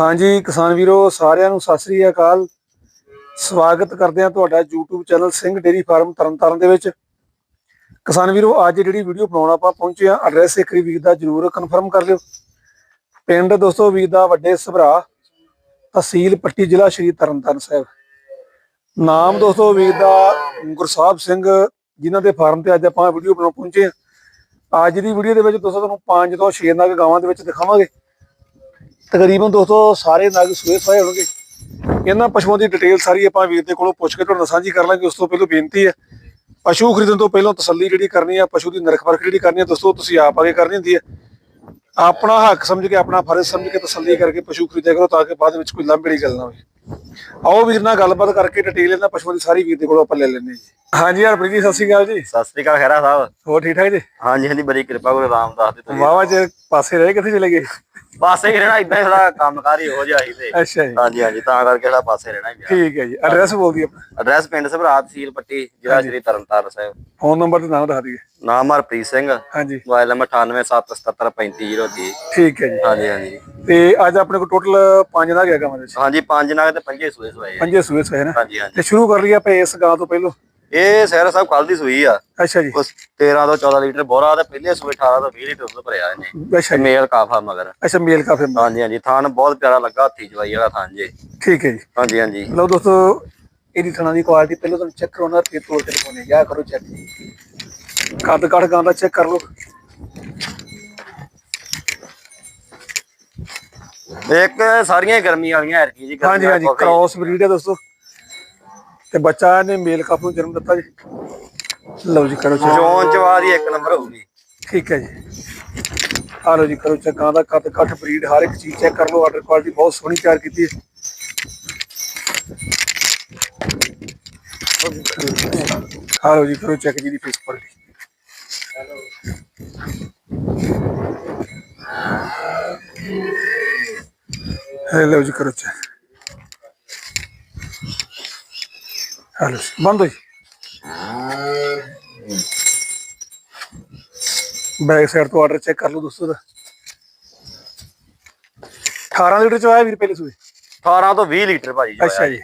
ਹਾਂਜੀ, ਕਿਸਾਨ ਵੀਰੋ, ਸਾਰਿਆਂ ਨੂੰ ਸਤਿ ਸ੍ਰੀ ਅਕਾਲ। ਸਵਾਗਤ ਕਰਦੇ ਹਾਂ ਤੁਹਾਡਾ YouTube channel Singh dairy farm Tarn Taran ਦੇ ਵਿੱਚ। ਕਿਸਾਨ ਵੀਰੋ, ਅੱਜ ਜਿਹੜੀ ਵੀਡੀਓ ਬਣਾਉਣ ਆਪਾਂ ਪਹੁੰਚੇ ਆ ਐਡਰੈਸ ਇੱਕ ਵਾਰੀ ਵੀਰ ਦਾ ਜਰੂਰ ਕਨਫਰਮ ਕਰ ਲਿਓ। ਪਿੰਡ ਦੋਸਤੋ, ਵੀਰ ਦਾ ਵੱਡੇ ਸਭਰਾ, ਤਹਿਸੀਲ ਪੱਟੀ ਜ਼ਿਲ੍ਹਾ ਸ਼੍ਰੀ ਤਰਨਤਾਰਨ ਸਾਹਿਬ। ਨਾਮ ਦੋਸਤੋ, ਵੀਰ ਦਾ ਗੁਰਸਾਹਿਬ ਸਿੰਘ, ਜਿਨ੍ਹਾਂ ਦੇ ਫਾਰਮ ਤੇ ਅੱਜ ਆਪਾਂ ਵੀਡੀਓ ਬਣਾਉਣ ਪਹੁੰਚੇ ਆ ਅੱਜ ਦੀ ਵੀਡੀਓ ਦੇ ਵਿੱਚ ਦੋਸਤੋ, ਤੁਹਾਨੂੰ 5 ਤੋਂ 6 ਨਗ ਗਾਵਾਂ ਦੇ ਵਿੱਚ ਦਿਖਾਵਾਂਗੇ। ਤਕਰੀਬਨ ਦੋਸਤੋ ਸਾਰੇ ਨਗ ਸੂਏ ਸਵਾਏ ਹੋਣਗੇ। ਇਹਨਾਂ ਪਸ਼ੂਆਂ ਦੀ ਡਿਟੇਲ ਸਾਰੀ ਆਪਾਂ ਵੀਰ ਦੇ ਕੋਲੋਂ ਪੁੱਛ ਕੇ ਤੁਹਾਨੂੰ ਸਾਂਝੀ ਕਰ ਲਾਂਗੇ, ਉਸ ਤੋਂ ਪਹਿਲਾਂ ਬੇਨਤੀ ਹੈ, ਪਸ਼ੂ ਖਰੀਦਣ ਤੋਂ ਪਹਿਲਾਂ ਤਸੱਲੀ ਜਿਹੜੀ ਕਰਨੀ ਆ, ਪਸ਼ੂ ਦੀ ਨਰਖ ਪਰਖ ਜਿਹੜੀ ਕਰਨੀ ਆ, ਦੋਸਤੋ ਤੁਸੀਂ ਆਪ ਆਗੇ ਕਰਨੀ ਹੁੰਦੀ ਹੈ। ਆਪਣਾ ਹੱਕ ਸਮਝ ਕੇ, ਆਪਣਾ ਫਰਜ਼ ਸਮਝ ਕੇ ਤਸੱਲੀ ਕਰਕੇ ਪਸ਼ੂ ਖਰੀਦਿਆ ਕਰੋ ਤਾਂ ਕਿ ਬਾਅਦ ਵਿੱਚ ਕੋਈ ਲੰਬੜੀ ਗੱਲ ਨਾ ਹੋਵੇ। ਆਓ ਵੀਰ ਨਾਲ ਗੱਲਬਾਤ ਕਰਕੇ ਡਿਟੇਲ ਇਹਨਾਂ ਪਸ਼ੂਆਂ ਦੀ ਸਾਰੀ ਵੀਰ ਦੇ ਕੋਲੋਂ ਆਪਾਂ ਲੈ ਲੈਂਦੇ ਜੀ। ਹਾਂਜੀ ਹਰਪ੍ਰੀਤ ਜੀ ਸਤਿ ਸ਼੍ਰੀ ਅਕਾਲ ਜੀ। ਸਤਿ ਸ੍ਰੀ ਅਕਾਲ ਖੈਰਾ ਸਾਹਿਬ। ਹੋਰ ਠੀਕ ਠਾਕ ਜੀ? ਹਾਂਜੀ ਹਾਂਜੀ ਬੜੀ ਕਿਰਪਾ ਗੁਰੂ ਰਾਮਦਾਸ ਦੀ ਤੁਸੀਂ ਵਾਵਾ ਜੇ ਪਾਸੇ ਰਹੇ ਕਿੱਥੇ ਚਲੇ ਗਏ? ਪਾਸੇ ਹੀ ਰਹਿਣਾ ਇਦਾਂ ਹੀ ਥੋੜਾ ਕੰਮਕਾਰ ਹੀ ਸੀ ਤੇ। ਅੱਛਾ ਜੀ। ਹਾਂਜੀ ਹਾਂਜੀ ਤਾਂ ਕਰਕੇ ਥੋੜਾ ਪਾਸੇ ਰਹਿਣਾ ਹੀ ਠੀਕ ਹੈ ਜੀ। ਐਡਰੈਸ ਬੋਲ ਦਿਓ ਐਡਰੈਸ ਪਿੰਡ ਸਭਰਾ ਤਹਿਸੀਲ ਪੱਟੀ ਜ਼ਿਲ੍ਹਾ ਸ਼੍ਰੀ ਤਰਨਤਾਰਨ ਸਾਹਿਬ। ਫੋਨ ਨੰਬਰ ਤੇ ਨਾਮ ਦੱਸ ਦਈਏ। ਨਾਮ ਹਰਪ੍ਰੀਤ ਸਿੰਘ। ਹਾਂਜੀ। ਮੋਬਾਈਲ ਨੰਬਰ 9877735030 ਠੀਕ ਹੈ ਜੀ। ਹਾਂਜੀ ਹਾਂਜੀ। ਤੇ ਅੱਜ ਆਪਣੇ ਕੋਲ ਟੋਟਲ ਪੰਜ ਗਾਵਾਂ ਦੇ ਵਿੱਚ। ਹਾਂਜੀ ਪੰਜ ਨਾਗ ਤੇ ਪੰਜੇ ਸੂਏ ਸਵਾਏ ਆ। ਪੰਜੇ ਸੂਏ ਸੋਏ ਨਾ? ਹਾਂਜੀ ਹਾਂਜੀ। ਤੇ ਸ਼ੁਰੂ ਕਰ ਲਈਏ ਆਪਾਂ ਇਸ ਗਾਂ ਤੋਂ ਪਹਿਲਾਂ? ਇਹ ਸਹਿਰਾ ਸਾਹਿਬ ਕੱਲ ਦੀ ਸੂਈ ਆ। ਅੱਛਾ ਜੀ। ਉਸ 13 ਤੋਂ 14 ਲੀਟਰ ਬੋਰਾ ਤੇ ਪਹਿਲੇ ਸੂਏ 18 ਤੋਂ 20 ਲੀਟਰ ਦੁੱਧ ਭਰਿਆ ਇਹਨੇ। ਅੱਛਾ ਤੇ ਜੀ। ਮੇਲ ਕਾਫਾ ਮਗਰ। ਅੱਛਾ ਮੇਲ ਕਾਫੇ ਹਾਂਜੀ ਹਾਂਜੀ। ਥਾਨ ਬਹੁਤ ਪਿਆਰਾ ਲੱਗਾ ਹੱਥੀ ਜਵਾਈ ਵਾਲਾ ਥਾਨ ਜੇ। ਠੀਕ ਹੈ ਜੀ। ਹਾਂਜੀ ਹਾਂਜੀ। ਲਓ ਦੋਸਤੋ ਇਹਦੀ ਥਣਾ ਦੀ ਕੁਆਲਿਟੀ ਪਹਿਲਾਂ ਤੁਹਾਨੂੰ ਚੈੱਕ ਕਰਾਉਣਾ ਫਿਰ ਤੋੜ ਕੇ ਦਿਖਾਉਣੇ। ਗਿਆ ਕਰੋ ਚੈੱਕ ਕੱਦ ਕੱਦ ਗਾਂ ਦਾ ਚੈੱਕ ਕਰ ਲਓ। ਇੱਕ ਸਾਰੀਆਂ ਗਰਮੀ ਵਾਲੀਆਂ ਐਰਕੀ ਜੀ ਹਾਂਜੀ ਹਾਂਜੀ ਕ੍ਰਾਸ ਬਰੀਡ ਹੈ ਦੋਸਤੋ ਤੇ ਬੱਚਾ ਇਹਨੇ ਮੇਲ ਕਾਫ ਨੂੰ ਜਨਮ ਦਿੱਤਾ ਜੀ। ਲਓ ਜੀ ਕਰੋ ਚੈੱਕ। ਜੋਨ ਚਵਾ ਦੀ ਇੱਕ ਨੰਬਰ ਹੋਊਗੀ। ਠੀਕ ਹੈ ਜੀ। ਆ ਲਓ ਜੀ ਕਰੋ ਚੈੱਕ। ਗਾਂ ਦਾ ਕੱਦ ਕੱਠ ਬਰੀਡ ਹਰ ਇੱਕ ਚੀਜ਼ ਚੈੱਕ ਕਰ ਲਓ। ਆਰਡਰ ਕੁਆਲਿਟੀ ਬਹੁਤ ਸੋਹਣੀ ਤਿਆਰ ਕੀਤੀ ਹੈ। ਆ ਲਓ ਜੀ ਕਰੋ ਚੈੱਕ ਜੀ ਦੀ ਫੇਸ ਕੁਆਲਿਟੀ ਹੈਲੋ ਜੀ ਕਰੋ ਚੈੱਕ ਹਲੋ ਬੰਦ ਹੋ ਜੀ ਬੈਕ ਸਾਈਡ ਤੋਂ ਆਰਡਰ ਚੈੱਕ ਕਰ ਲਓ ਦੋਸਤੋ ਦਾ 18 ਲੀਟਰ ਚ ਆਇਆ ਵੀਰ ਪਹਿਲੇ ਸੂਏ 18 ਤੋਂ 20 ਲੀਟਰ ਭਾਜੀ ਜੋ ਅੱਛਾ ਆਇਆ। ਜੀ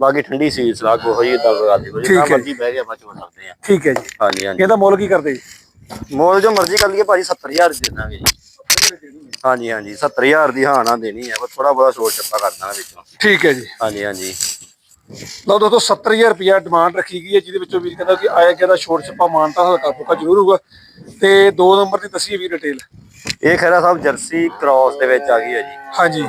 ਬਾਕੀ ਠੰਡੀ ਸੀ ਸਲਾਗ ਉਹ ਹੀ ਤਾਂ ਲਗਾ ਦੇ ਠੀਕ ਹੈ। ਮਰਜ਼ੀ ਬਹਿ ਗਿਆ ਆਪਾਂ ਸਕਦੇ ਆ ਠੀਕ ਹੈ ਜੀ ਹਾਂਜੀ ਹਾਂਜੀ ਇਹਦਾ ਮੁੱਲ ਕੀ ਕਰਦੇ ਜੀ ਮੋਲ ਜੋ ਮਰਜ਼ੀ ਕਰ ਲਈਏ ਭਾਜੀ 70000 ਦੇ ਦਾਂਗੇ ਜੀ ਹਾਂਜੀ ਹਾਂਜੀ। 70000 ਦੀ ਹਾਂ ਨਾ ਦੇਣੀ ਹੈ ਪਰ ਥੋੜਾ ਬਹੁਤਾ ਛੋਟ ਛੱਪਾ ਕਰ ਦਾਂਗੇ ਵਿੱਚੋਂ। ਠੀਕ ਹੈ ਜੀ। ਹਾਂਜੀ ਹਾਂਜੀ। ਲਓ ਦੋਸਤੋ 70000 ਰੁਪਿਆ ਡਿਮਾਂਡ ਰੱਖੀ ਗਈ ਹੈ ਜਿਹਦੇ ਵਿੱਚੋਂ ਵੀਰ ਕਹਿੰਦਾ ਕਿ ਆਇਆ ਗਿਆ ਦਾ ਛੋਟ ਛੱਪਾ ਮਾਨਤਾ ਹਲਕਾ ਫੁਲਕਾ ਜ਼ਰੂਰ ਹੋਊਗਾ। ਤੇ ਦੋ ਨੰਬਰ ਦੀ ਦੱਸੀਏ ਵੀ ਡਿਟੇਲ। ਇਹ ਖੈਰਾ ਸਾਹਿਬ ਜਰਸੀ ਕ੍ਰਾਸ ਦੇ ਵਿੱਚ ਆ ਗਈ ਹੈ ਜੀ। ਹਾਂਜੀ।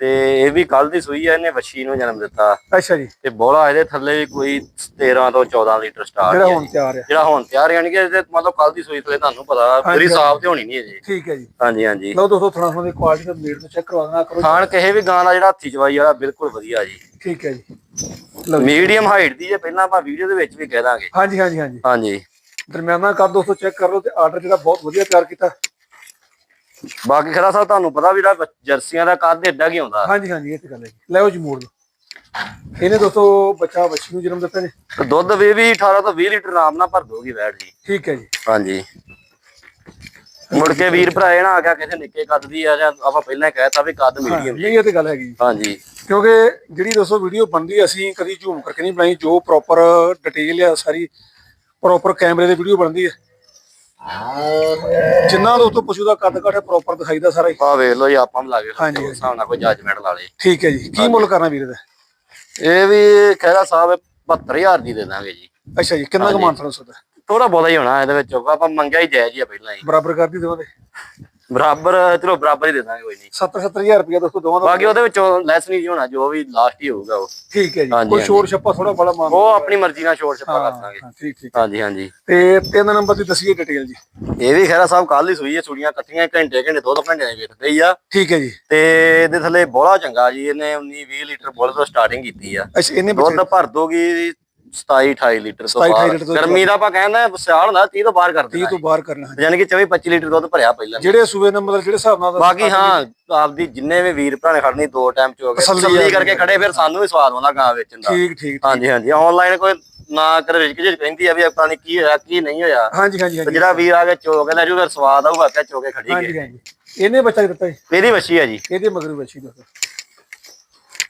ਤੇ ਇਹ ਵੀ ਕੱਲ ਦੀ ਸੂਈ ਹੈ ਇਹਨੇ ਵੱਛੀ ਨੂੰ ਜਨਮ ਦਿੱਤਾ। ਅੱਛਾ ਜੀ। ਤੇ ਬੋਲਾ ਇਹਦੇ ਥੱਲੇ ਵੀ ਕੋਈ 13 ਤੋਂ 14 ਲੀਟਰ ਸਟਾਰਟ ਜਿਹੜਾ ਹੁਣ ਤਿਆਰ ਹੈ ਜਿਹੜਾ ਹੁਣ ਤਿਆਰ ਯਾਨੀ ਕਿ ਇਹਦੇ ਮਤਲਬ ਕੱਲ ਦੀ ਸੂਈ ਥਲੇ ਤੁਹਾਨੂੰ ਪਤਾ ਪੂਰੀ ਸਾਫ਼ ਤੇ ਹੋਣੀ ਨਹੀਂ ਅਜੇ ਠੀਕ ਹੈ ਜੀ। ਹਾਂਜੀ ਹਾਂਜੀ। ਲਓ ਦੋਸਤੋ ਥੋੜਾ ਥੋੜਾ ਦੀ ਕੁਆਲਿਟੀ ਦਾ ਮੀਟ ਤੋਂ ਚੈੱਕ ਕਰਵਾ ਦੇਣਾ ਕਰੋ ਖਾਣ ਕਿਸੇ ਵੀ ਗਾਂ ਦਾ ਜਿਹੜਾ ਹੱਥੀ ਚਵਾਈ ਵਾਲਾ ਬਿਲਕੁਲ ਵਧੀਆ ਜੀ। ਠੀਕ ਹੈ ਜੀ। ਲਓ ਜੀ। ਮੀਡੀਅਮ ਹਾਈਟ ਦੀ ਜੇ ਪਹਿਲਾਂ ਆਪਾਂ ਵੀਡੀਓ ਦੇ ਵਿੱਚ ਵੀ ਕਹਿ ਦਾਂਗੇ। ਹਾਂਜੀ ਹਾਂਜੀ ਹਾਂਜੀ। ਹਾਂਜੀ। ਦਰਮਿਆਨਾ ਕਰ ਦੋਸਤੋ ਚੈੱਕ ਕਰ ਲਓ ਤੇ ਆਰਡਰ ਜਿਹੜਾ ਬਹੁਤ ਵਧੀਆ ਤਿਆਰ ਕੀਤਾ। ਬਾਕੀ ਖਰਾ ਸਾਹਿਬ ਤੁਹਾਨੂੰ ਪਤਾ ਵੀ ਜਿਹੜਾ ਜਰਸੀਆਂ ਦਾ ਕੱਦ ਏਡਾ ਕੀ ਆਉਂਦਾ? ਹਾਂਜੀ ਹਾਂਜੀ ਇਹ ਤੇ ਗੱਲ ਹੈ ਜੀ। ਲੈਓ ਜੀ ਮੋੜ ਲਓ। ਇਹਨੇ ਦੋਸਤੋ ਬੱਚਾ ਬੱਚੀ ਨੂੰ ਜਨਮ ਦਿੱਤਾ ਤੇ ਦੁੱਧ ਵੀ ਵੀ 18 ਤੋਂ 20 ਲੀਟਰ ਆਰਾਮ ਨਾਲ ਭਰ ਦੋਗੀ ਵੈਟ ਜੀ। ਠੀਕ ਹੈ ਜੀ। ਹਾਂਜੀ। ਮੁੜ ਕੇ ਵੀਰ ਭਰਾ ਇਹ ਨਾ ਆ ਗਿਆ ਕਿਸੇ ਨਿੱਕੇ ਕੱਦ ਦੀ ਆ ਜਾਂ ਆਪਾਂ ਪਹਿਲਾਂ ਕਹਿਤਾ ਵੀ ਕੱਦ ਮੀਡੀਅਮ ਨਹੀਂ ਇਹ ਤੇ ਗੱਲ ਹੈਗੀ ਜੀ। ਹਾਂਜੀ। ਕਿਉਂਕਿ ਜਿਹੜੀ ਦੋਸਤੋ ਵੀਡੀਓ ਬਣਦੀ ਅਸੀਂ ਕਦੀ ਝੂਮ ਕਰਕੇ ਨਹੀਂ ਬਣਾਈ ਜੋ ਪ੍ਰੋਪਰ ਡਿਟੇਲ ਆ ਸਾਰੀ ਪ੍ਰੋਪਰ ਕੈਮਰੇ ਦੇ ਵੀਡੀਓ ਬਣਦੀ ਹੈ ਜਿੰਨਾ ਦੋਸਤੋ ਪਸ਼ੂ ਦਾ ਕੱਦ ਕਾਠ ਪ੍ਰੋਪਰ ਦਿਖਾਈਦਾ ਸਾਰਾ ਹੀ। ਆ ਵੇਖ ਲਓ ਜੀ ਆਪਾਂ ਵੀ ਲਾਗੇ ਹਾਂਜੀ, ਉਸ ਹਿਸਾਬ ਨਾਲ ਕੋਈ ਜੱਜਮੈਂਟ ਲਾ ਲੇ ਠੀਕ ਹੈ ਜੀ। ਕੀ ਮੁੱਲ ਕਰਨਾ ਵੀਰ ਦਾ? ਇਹ ਵੀ ਖਹਿਰਾ ਸਾਹਿਬ 72000 ਦੀ ਦੇ ਦਾਂਗੇ ਜੀ। ਅੱਛਾ ਜੀ ਕਿੰਨਾ ਕੁ ਮਾਨਸਨ ਸੋਦਾ? ਥੋੜਾ ਬਹੁਤਾ ਹੀ ਹੋਣਾ ਇਹਦੇ ਵਿੱਚ। ਆਪਾਂ ਮੰਗਿਆ ਹੀ ਜਾਇਜ਼ ਹੀ ਆ ਪਹਿਲਾਂ ਹੀ। ਬਰਾਬਰ ਕਰਦੀ ਦੇਵਾਂਗੇ। ਬਰਾਬਰ ਚਲੋ ਬਰਾਬਰ ਹੀ ਦੇ ਦਾਂਗੇ ਕੋਈ ਨਹੀਂ। 70 70000 ਰੁਪਏ ਦੋਸਤੋ ਦੋਵਾਂ ਦਾ। ਬਾਕੀ ਉਹਦੇ ਵਿੱਚੋਂ ਲੈਸ ਨਹੀਂ ਜੀ ਹੋਣਾ ਜੋ ਵੀ ਲਾਸਟ ਹੀ ਹੋਊਗਾ ਉਹ। ਠੀਕ ਹੈ ਜੀ। ਕੋਈ। ਸ਼ੋਰ ਛੱਪਾ ਥੋੜਾ ਬੜਾ ਮਾਨ ਉਹ ਆਪਣੀ ਮਰਜ਼ੀ ਨਾਲ ਛੋੜ ਛੱਪਾ ਕਰ ਦਾਂਗੇ। ਠੀਕ ਠੀਕ। ਹਾਂਜੀ ਹਾਂਜੀ। ਤੇ ਤਿੰਨ ਨੰਬਰ ਦੀ ਦੱਸੀਏ ਡਿਟੇਲ ਜੀ। ਇਹ ਵੀ ਖੈਰਾ ਸਾਹਿਬ ਕੱਲ ਹੀ ਸੂਈ ਹੈ ਚੂੜੀਆਂ ਕੱਟੀਆਂ ਘੰਟੇ ਘੰਟੇ ਦੋ ਦੋ ਘੰਟੇ ਦੇ ਵੇਚਦੇ ਹੀ ਆ। ਠੀਕ ਹੈ ਜੀ। ਤੇ ਇਹਦੇ ਥੱਲੇ ਬੋਲਾ ਚੰਗਾ ਜੀ ਇਹਨੇ 19 20 ਲੀਟਰ ਬੋਲ ਤੋਂ ਸਟਾਰਟਿੰਗ ਕੀਤੀ ਆ। ਅੱਛਾ ਇਹਨੇ ਦੁੱਧ ਭਰ ਦੋਗੀ 27 28 ਲੀਟਰ ਤੋਂ 27, 28 ਬਾਹਰ। ਲੀਟਰ ਤੋਂ ਗਰਮੀ ਦਾ ਆਪਾਂ ਕਹਿੰਦਾ ਸਿਆਲ ਹੁੰਦਾ 30 ਤੋਂ ਬਾਹਰ ਕਰ 30 ਦੇਣਾ ਤੋਂ ਬਾਹਰ ਕਰਨਾ ਹੈ। ਯਾਨੀ ਕਿ 24 25 ਲੀਟਰ ਦੁੱਧ ਭਰਿਆ ਪਹਿਲਾਂ। ਜਿਹੜੇ ਸੂਬੇ ਨੰਬਰ ਜਿਹੜੇ ਹਿਸਾਬ ਨਾਲ ਬਾਕੀ ਹਾਂ ਆਪਦੀ ਜਿੰਨੇ ਵੀ ਵੀਰ ਭਰਾ ਨੇ ਖੜਨੀ ਦੋ ਟਾਈਮ ਚ ਹੋ ਗਏ। ਤਸੱਲੀ ਕਰਕੇ ਖੜੇ ਫਿਰ ਸਾਨੂੰ ਵੀ ਸਵਾਦ ਆਉਂਦਾ ਗਾਂ ਵੇਚਣ ਦਾ। ਠੀਕ ਠੀਕ ਹਾਂਜੀ ਹਾਂਜੀ। ਆਨਲਾਈਨ ਕੋਈ ਨਾ ਕਰ ਰਿਜਕ ਜੀ ਕਹਿੰਦੀ ਆ ਵੀ ਪਤਾ ਨਹੀਂ ਕੀ ਹੋਇਆ ਕੀ ਨਹੀਂ ਹੋਇਆ। ਹਾਂਜੀ ਹਾਂਜੀ ਤੇ ਹਾਂਜੀ। ਜਿਹੜਾ ਵੀਰ ਆ ਕੇ ਚੋਕ ਲੈ ਜੂ ਫਿਰ ਸਵਾਦ ਆਊਗਾ ਕਿ ਚੋਕੇ ਖੜੀ ਹਾਂਜੀ ਗਏ। ਹਾਂਜੀ। ਇਹਨੇ ਬੱਚਾ ਦਿੱਤਾ ਜੀ। ਮੇਰੀ ਵੱਛੀ ਆ ਜੀ। ਇਹਦੇ ਮਗਰ ਬੱਚੀ ਦੋਸਤੋ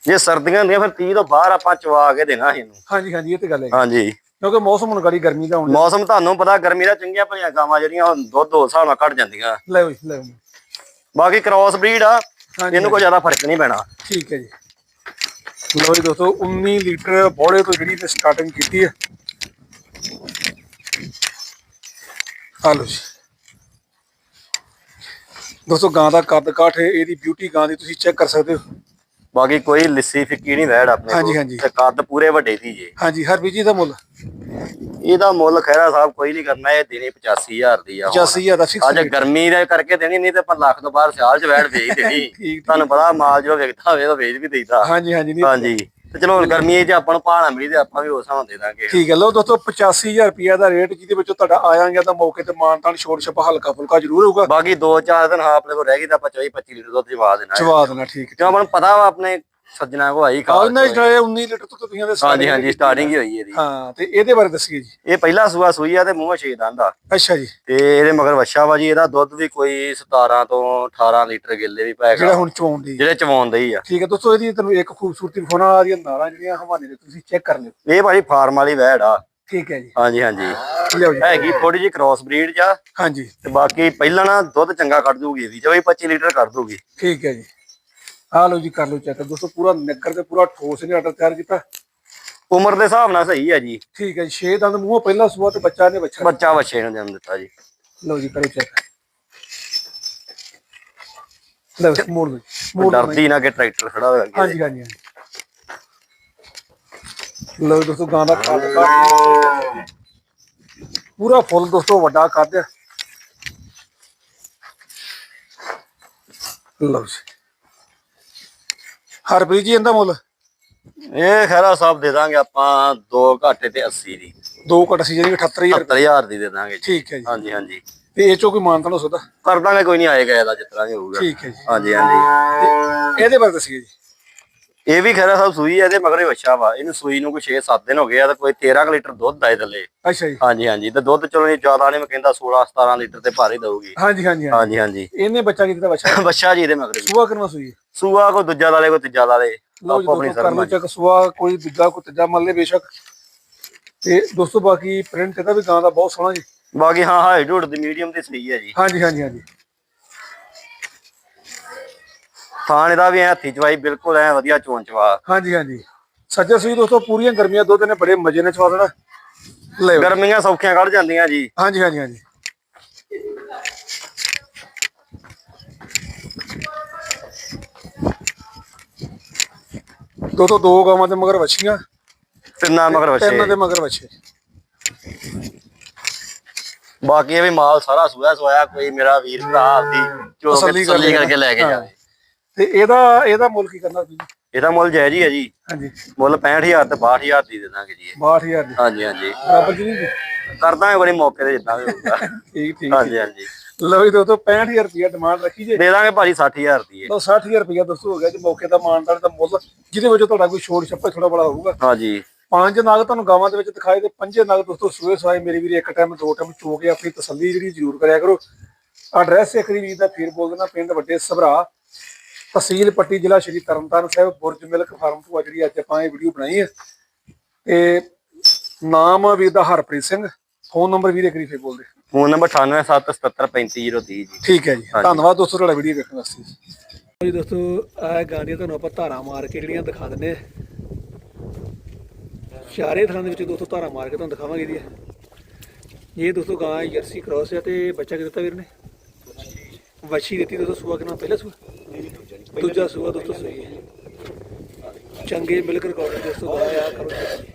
ਜੇ ਸਰਦੀਆਂ ਹੁੰਦੀਆਂ ਫਿਰ 30 ਤੋਂ ਬਾਹਰ ਆਪਾਂ ਚਵਾ ਕੇ ਦੇਣਾ ਇਹਨੂੰ। ਹਾਂਜੀ ਹਾਂਜੀ ਇਹ ਤੇ ਗੱਲ ਹੈ ਹਾਂਜੀ। ਕਿਉਂਕਿ ਮੌਸਮ ਹੁਣ ਗਾੜੀ ਗਰਮੀ ਦਾ ਹੁਣ ਮੌਸਮ ਤੁਹਾਨੂੰ ਪਤਾ ਗਰਮੀ ਦਾ ਚੰਗੀਆਂ ਭਲੀਆਂ ਗਾਵਾਂ ਜਿਹੜੀਆਂ ਉਹ ਦੁੱਧ ਦੋ ਹਿਸਾਬ ਨਾਲ ਘਟ ਜਾਂਦੀਆਂ। ਲੈ ਓਏ ਲੈ। ਬਾਕੀ ਕ੍ਰਾਸ ਬਰੀਡ ਆ ਇਹਨੂੰ ਕੋਈ ਜ਼ਿਆਦਾ ਫ਼ਰਕ ਨਹੀਂ ਪੈਣਾ। ਠੀਕ ਹੈ ਜੀ। ਲਓ ਜੀ ਦੋਸਤੋ 19 ਲੀਟਰ ਬੋਲੇ ਤੋਂ ਜਿਹੜੀ ਨੇ ਸਟਾਰਟਿੰਗ ਕੀਤੀ ਹੈ। ਆ ਜੀ। ਦੋਸਤੋ ਗਾਂ ਦਾ ਕੱਦ ਕਾਠ ਹੈ ਇਹਦੀ ਬਿਊਟੀ ਗਾਂ ਦੀ ਤੁਸੀਂ ਚੈੱਕ ਕਰ ਸਕਦੇ ਹੋ। ਬਾਕੀ ਕੋਈ ਲਿੱਸੀ ਫਿੱਕੀ ਨਹੀਂ ਵੈੜ ਆਪਣੇ ਹਾਂਜੀ। ਹਾਂਜੀ। ਤੇ ਕੱਦ ਪੂਰੇ ਵੱਡੇ ਦੀ ਜੇ ਹਾਂਜੀ ਹਰ ਬੀਜੀ ਦਾ ਮੁੱਲ ਇਹਦਾ ਮੁੱਲ ਖੈਰਾ ਸਾਹਿਬ ਕੋਈ ਨਹੀਂ ਕਰਨਾ ਇਹ ਦੇਣੀ 85000 ਦੀ ਆ ਹੁਣ। 85000 ਦਾ ਫਿਕਸ ਅੱਜ ਗਰਮੀ ਦੇ ਕਰਕੇ ਦੇਣੀ ਨਹੀਂ ਤੇ ਆਪਾਂ ਲੱਖ ਤੋਂ ਬਾਹਰ ਸਿਆਲ ਚ ਵੈੜ ਵੇਚ ਦੇਣੀ ਠੀਕ। ਤੁਹਾਨੂੰ ਪਤਾ ਮਾਲ ਜੋ ਵਿਕਦਾ ਹੋਵੇ ਤਾਂ ਵੇਚ ਵੀ ਦੇਈਦਾ ਹਾਂਜੀ ਹਾਂਜੀ ਨਹੀਂ ਹਾਂਜੀ ਤੇ ਚਲੋ ਗਰਮੀ ਚ ਆਪਾਂ ਨੂੰ ਭਾਣਾ ਮਿਲੀ ਤੇ ਆਪਾਂ ਵੀ ਉਸ ਨਾਲ ਦੇ ਦਾਂਗੇ। ਠੀਕ ਹੈ ਲਓ ਦੋਸਤੋ 85000 ਰੁਪਿਆ ਦਾ ਰੇਟ ਜਿਹਦੇ ਵਿੱਚੋਂ ਤੁਹਾਡਾ ਆਇਆ ਗਿਆ ਤਾਂ ਮੌਕੇ ਤੇ ਮਾਨਤਾਨ ਛੋਟ ਛਪਾ ਹਲਕਾ ਫੁਲਕਾ ਜ਼ਰੂਰ ਹੋਊਗਾ। ਬਾਕੀ 2-4 ਦਿਨ ਹਾਂ ਆਪਣੇ ਕੋਲ ਰਹਿ ਗਈ ਤਾਂ ਆਪਾਂ 24 25 ਲੀਟਰ ਦੁੱਧ ਜਵਾ ਦੇਣਾ ਹੈ। ਚਵਾ ਦੇਣਾ ਠੀਕ ਹੈ ਕਿਉਂ ਆਪਾਂ ਨੂੰ ਪਤਾ ਵਾ ਆਪਣੇ ਸੱਜਣਾ ਕੋ ਆਈ ਆ ਖਾਸ ਇਹਨਾਂ ਜਿਹੜੇ 19 ਲੀਟਰ ਤੋਂ ਤੁਸੀਂ ਦੇ ਹਾਂਜੀ ਹਾਂਜੀ ਸਟਾਰਟਿੰਗ ਹੀ ਹੋਈ ਇਹਦੀ। ਹਾਂ ਤੇ ਇਹਦੇ ਬਾਰੇ ਦੱਸੀਏ ਜੀ। ਇਹ ਪਹਿਲਾ ਸੂਆ ਸੂਈ ਆ ਤੇ ਮੂੰਹ ਛੇ ਦੰਦ ਆ। ਅੱਛਾ ਜੀ। ਤੇ ਇਹਦੇ ਮਗਰ ਵੱਛਾ ਵਾ ਜੀ ਇਹਦਾ ਦੁੱਧ ਵੀ ਕੋਈ 17 ਤੋਂ 18 ਲੀਟਰ ਗਿੱਲੇ ਵੀ ਜਿਹੜਾ ਪੈਗਾ ਹੁਣ ਚੋਣ ਦੀ। ਜਿਹੜੇ ਚਵਾਉਂਦੇ ਹੀ ਆ। ਠੀਕ ਹੈ ਦੋਸਤੋ ਇਹਦੀ ਤੁਹਾਨੂੰ ਇੱਕ ਖੂਬਸੂਰਤੀ ਵਿਖਾਉਣਾ ਆ ਰਹੀਆਂ ਨਾਰਾਂ ਜਿਹੜੀਆਂ ਹਵਾਨੇ ਦੇ ਤੁਸੀਂ ਚੈੱਕ ਕਰ ਲਿਓ। ਇਹ ਭਾਜੀ ਫਾਰਮ ਵਾਲੀ ਵੈੜ ਆ। ਠੀਕ ਹੈ ਜੀ। ਹਾਂਜੀ ਹਾਂਜੀ। ਲਿਓ ਜੀ। ਹੈਗੀ ਥੋੜੀ ਜਿਹੀ ਕ੍ਰਾਸ ਬਰੀਡ ਜਾ ਹਾਂਜੀ। ਤੇ ਬਾਕੀ ਪਹਿਲਾਂ ਨਾ ਦੁੱਧ ਚੰਗਾ ਕੱਢ ਦੂਗੀ ਇਹਦੀ ਚੋਈ 25 ਲੀਟਰ ਕੱਢ ਦੂਗੀ। ਠੀਕ ਹੈ ਜੀ। ਆ ਲਓ ਜੀ ਕਰ ਲਓ ਚੈੱਕ ਦੋਸਤੋ ਪੂਰਾ ਨਿੱਕਰ ਤੇ ਪੂਰਾ ਠੋਸ ਨੇ ਆਰਡਰ ਤਿਆਰ ਕੀਤਾ। ਉਮਰ ਦੇ ਹਿਸਾਬ ਨਾਲ ਸਹੀ ਹੈ ਜੀ। ਠੀਕ ਹੈ ਜੀ 6 ਦੰਦ ਮੂੰਹੋਂ ਪਹਿਲਾ ਸੂਆ ਤੇ ਬੱਚਾ ਨੇ ਬੱਚਾ ਬੱਚਾ ਵੱਛੇ ਨੂੰ ਜਨਮ ਦਿੱਤਾ ਜੀ। ਲਓ ਜੀ ਕਰੋ ਚੈੱਕ ਲਓ ਮੋੜ ਲਓ ਮੋੜ। ਡਰਦੀ ਨਾ ਕਿ ਟਰੈਕਟਰ ਖੜਾ ਹੋਇਆ ਅੱਗੇ। ਹਾਂਜੀ ਹਾਂਜੀ ਲਓ ਦੋਸਤੋ ਗਾਂ ਦਾ ਕੱਦ ਪੂਰਾ ਫੁੱਲ ਦੋਸਤੋ ਵੱਡਾ ਕੱਦ ਲਓ ਜੀ। ਹਰਪ੍ਰੀਤ ਜੀ ਇਹਦਾ ਮੁੱਲ? ਇਹ ਖੈਰਾ ਸਾਹਿਬ ਦੇ ਦਾਂਗੇ ਆਪਾਂ 2 ਘਾਟੇ ਤੇ 80 ਦੀ। ਦੋ ਘਟ ਸੀ ਜਿਹੜੀ 78000 70000 ਦੀ ਦੇ ਦਾਂਗੇ ਠੀਕ ਹੈ ਜੀ। ਹਾਂਜੀ ਹਾਂਜੀ। ਤੇ ਇਹ ਚੋਂ ਕੋਈ ਮਾਨਤਾ ਹੋ ਸਕਦਾ ਕਰ ਦਾਂਗੇ ਕੋਈ ਨਹੀਂ ਆਏਗਾ ਇਹਦਾ ਵੀ ਹੋਊਗਾ। ਠੀਕ ਹੈ ਜੀ। ਹਾਂਜੀ ਹਾਂਜੀ। ਇਹਦੇ ਬਾਰੇ ਦੱਸੀਏ ਜੀ। ਇਹ ਵੀ ਖੈਰਾ ਸਾਹਿਬ ਸੂਈ ਹੈ ਇਹਦੇ ਮਗਰ ਹੀ ਵੱਛਾ ਵਾ। ਇਹਨੂੰ ਸੂਈ ਨੂੰ ਕੋਈ 6-7 ਦਿਨ ਹੋ ਗਏ ਆ ਤੇ ਕੋਈ 13 ਕੁ ਲੀਟਰ ਦੁੱਧ ਆਏ ਥੱਲੇ ਅੱਛਾ ਜੀ। ਹਾਂਜੀ ਹਾਂਜੀ। ਤੇ ਦੁੱਧ ਚਲੋ ਨਹੀਂ ਜ਼ਿਆਦਾ ਨਹੀਂ ਮੈਂ ਕਹਿੰਦਾ 16-17 ਲੀਟਰ ਤੇ ਭਾਰੀ ਦਊਗੀ। ਹਾਂਜੀ ਹਾਂਜੀ ਹਾਂਜੀ। ਹਾਂਜੀ ਇਹਨੇ ਬੱਚਾ ਕਿਤੇ ਬੱਚਾ ਵੱਛਾ ਜੀ ਇਹਦੇ ਮਗਰ ਸੁਆ ਕਰਨਾ ਸੂਈ? ਸੂਆ ਕੋ ਦੂਜਾ ਲਾਲੇ ਕੋ ਤੀਜਾ ਲਓ ਜੀ ਆਪੋ ਆਪਣੀ ਸਰਮਾਈ। ਚੱਕ। ਸੁਆ ਕੋਈ ਦੂਜਾ ਕੋਈ ਤੀਜਾ ਮੰਨ ਲੈ ਬੇਸ਼ੱਕ। ਤੇ ਦੋਸਤੋ ਬਾਕੀ ਪ੍ਰਿੰਟ ਇਹਦਾ ਵੀ ਗਾਂ ਦਾ ਬਹੁਤ ਸੋਹਣਾ ਜੀ। ਬਾਕੀ ਹਾਂ ਹਾਈਟ ਹੂਟ ਦੀ ਮੀਡੀਅਮ ਦੀ ਸਹੀ ਹੈ ਜੀ। ਹਾਂਜੀ ਹਾਂਜੀ ਹਾਂਜੀ। ਥਾਣ ਇਹਦਾ ਵੀ ਐ ਹੱਥੀ ਚਵਾਈ ਬਿਲਕੁਲ ਐ ਵਧੀਆ ਚੋਣ ਚਵਾ। ਹਾਂਜੀ ਹਾਂਜੀ। ਸੱਜੇ ਸੂਈ ਦੋਸਤੋ ਪੂਰੀਆਂ ਗਰਮੀਆਂ ਦੁੱਧ ਨੇ ਬੜੇ ਮਜ਼ੇ ਨਾਲ ਚਵਾ ਦੇਣਾ। ਲੈ ਗਰਮੀਆਂ ਸੌਖੀਆਂ ਕੱਢ ਜਾਂਦੀਆਂ ਜੀ। ਹਾਂਜੀ ਹਾਂਜੀ ਹਾਂਜੀ। ਦੋ ਤੋਂ ਦੋ ਗਾਵਾਂ ਦੇ ਮਗਰ ਵੱਛੀਆਂ। ਤਿੰਨਾਂ ਮਗਰ ਤਿੰਨ ਦੇ ਵਛੇ ਮਗਰ ਵੱਛੇ। ਬਾਕੀ ਇਹ ਵੀ ਮਾਲ ਸਾਰਾ ਸੂਆ ਸੋਇਆ ਕੋਈ ਮੇਰਾ ਵੀਰ ਭਰਾ ਆਪਦੀ ਕੇ ਤਸੱਲੀ। ਕਰਕੇ ਲੈ ਕੇ। ਜਾਵੇ। ਤੇ ਇਹਦਾ ਇਹਦਾ ਮੁੱਲ ਕੀ ਕਰਨਾ ਤੁਸੀਂ? ਇਹਦਾ ਮੁੱਲ ਜਾਇਜ਼ ਹੀ ਹੈ ਜੀ। ਹਾਂਜੀ। ਮੁੱਲ 65000 ਤੇ 62000 ਦੀ ਦੇ ਦਾਂਗੇ ਜੀ ਇਹ। 62000 ਦੀ? ਹਾਂਜੀ ਹਾਂਜੀ। ਬਰਾਬਰ ਜੀ? ਨਹੀਂ ਕਰ ਦਾਂਗੇ ਬੜੀ ਮੌਕੇ ਤੇ ਜਿੱਦਾਂ ਵੀ ਹੋਊਗਾ। ਠੀਕ ਠੀਕ। ਹਾਂਜੀ ਹਾਂਜੀ। ਲਓ ਜੀ ਦੋਸਤੋ 65000 ਰੁਪਇਆ ਡਿਮਾਂਡ ਰੱਖੀ ਜੇ। ਦੇ ਦਾਂਗੇ ਭਾਜੀ 60000 ਦੀ। ਲਓ 60000 ਰੁਪਇਆ ਦੋਸਤੋ ਹੋ ਗਿਆ ਜੀ ਮੌਕੇ ਦਾ ਮਾਨਦਾਰ ਦਾ ਮੁੱਲ ਜਿਹਦੇ ਵਿੱਚ ਤੁਹਾਡਾ ਕੋਈ ਛੋੜ ਛੱਪਾ ਥੋੜਾ ਬੜਾ ਹੋਊਗਾ। ਹਾਂਜੀ। ਪੰਜ ਨਗ ਤੁਹਾਨੂੰ ਗਾਵਾਂ ਦੇ ਵਿੱਚ ਦਿਖਾਏ ਤੇ ਪੰਜੇ ਨਗ ਦੋਸਤੋ ਸੂਏ ਸਵਾਏ ਮੇਰੀ ਵੀਰੇ ਇੱਕ ਟਾਈਮ ਦੋ ਟਾਈਮ ਚੋ ਕੇ ਆਪਣੀ ਤਸੱਲੀ ਜਿਹੜੀ ਜ਼ਰੂਰ ਕਰਿਆ ਕਰੋ। ਐਡਰੈਸ ਇੱਕ ਵਾਰੀ ਵੀਰ ਦਾ ਫੇਰ ਬੋਲ ਦੇਣਾ ਪਿੰਡ ਵੱਡੇ ਸਭਰਾ। ਤਹਿਸੀਲ ਪੱਟੀ ਜ਼ਿਲ੍ਹਾ ਸ਼੍ਰੀ ਤਰਨਤਾਰਨ ਸਾਹਿਬ ਬੁਰਜ ਮਿਲਕ ਫਾਰਮ ਤੋਂ ਆ ਜਿਹੜੀ ਅੱਜ ਆਪਾਂ ਇਹ ਵੀਡੀਓ ਬਣਾਈ ਹੈ। ਤੇ ਨਾਮ ਵੀਰ ਦਾ ਹਰਪ੍ਰੀਤ ਸਿੰਘ ਫੋਨ ਨੰਬਰ ਵੀਰੇ ਕਰੀ ਫੇਰ ਬੋਲਦੇ। ਫੋਨ ਨੰਬਰ 9877735030 ਜੀ। ਠੀਕ ਹੈ ਜੀ। ਧੰਨਵਾਦ ਦੋਸਤੋ ਤੁਹਾਡਾ ਵੀਡੀਓ ਵੇਖਣ ਵਾਸਤੇ ਜੀ। ਦੋਸਤੋ ਆਹ ਗਾਂਡੀਆਂ ਤੁਹਾਨੂੰ ਆਪਾਂ ਧਾਰਾ ਮਾਰ ਕੇ ਜਿਹੜੀਆਂ ਦਿਖਾ ਦਿੰਨੇ ਆ ਚਾਰੇ ਥਾਂ ਦੇ ਵਿੱਚ ਦੋਸਤੋ ਧਾਰਾ ਮਾਰ ਕੇ ਤੁਹਾਨੂੰ ਦਿਖਾਵਾਂਗੇ ਜੀ। ਇਹ ਦੋਸਤੋ ਗਾਂ ਜਰਸੀ ਕ੍ਰਾਸ ਹੈ ਤੇ ਬੱਚਾ ਕਿ ਦਿੱਤਾ ਵੀਰ ਨੇ? ਵੱਛੀ ਦਿੱਤੀ ਦੋਸਤੋ ਸੂਆ ਕਿੰਨਾ ਪਹਿਲਾ ਸੂਆ? ਦੂਜਾ ਸੂਆ ਦੋਸਤੋ ਸਹੀ ਹੈ। ਚੰਗੇ ਮਿਲਕ ਰਿਕਾਰਡ ਦੋਸਤੋ ਗਾਂ ਕਰੋ check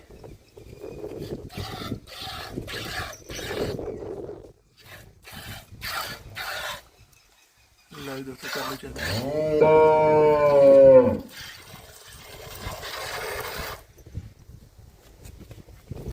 ਦੋਸਤੋ, ਕਰ ਲਓ ਚੱਲ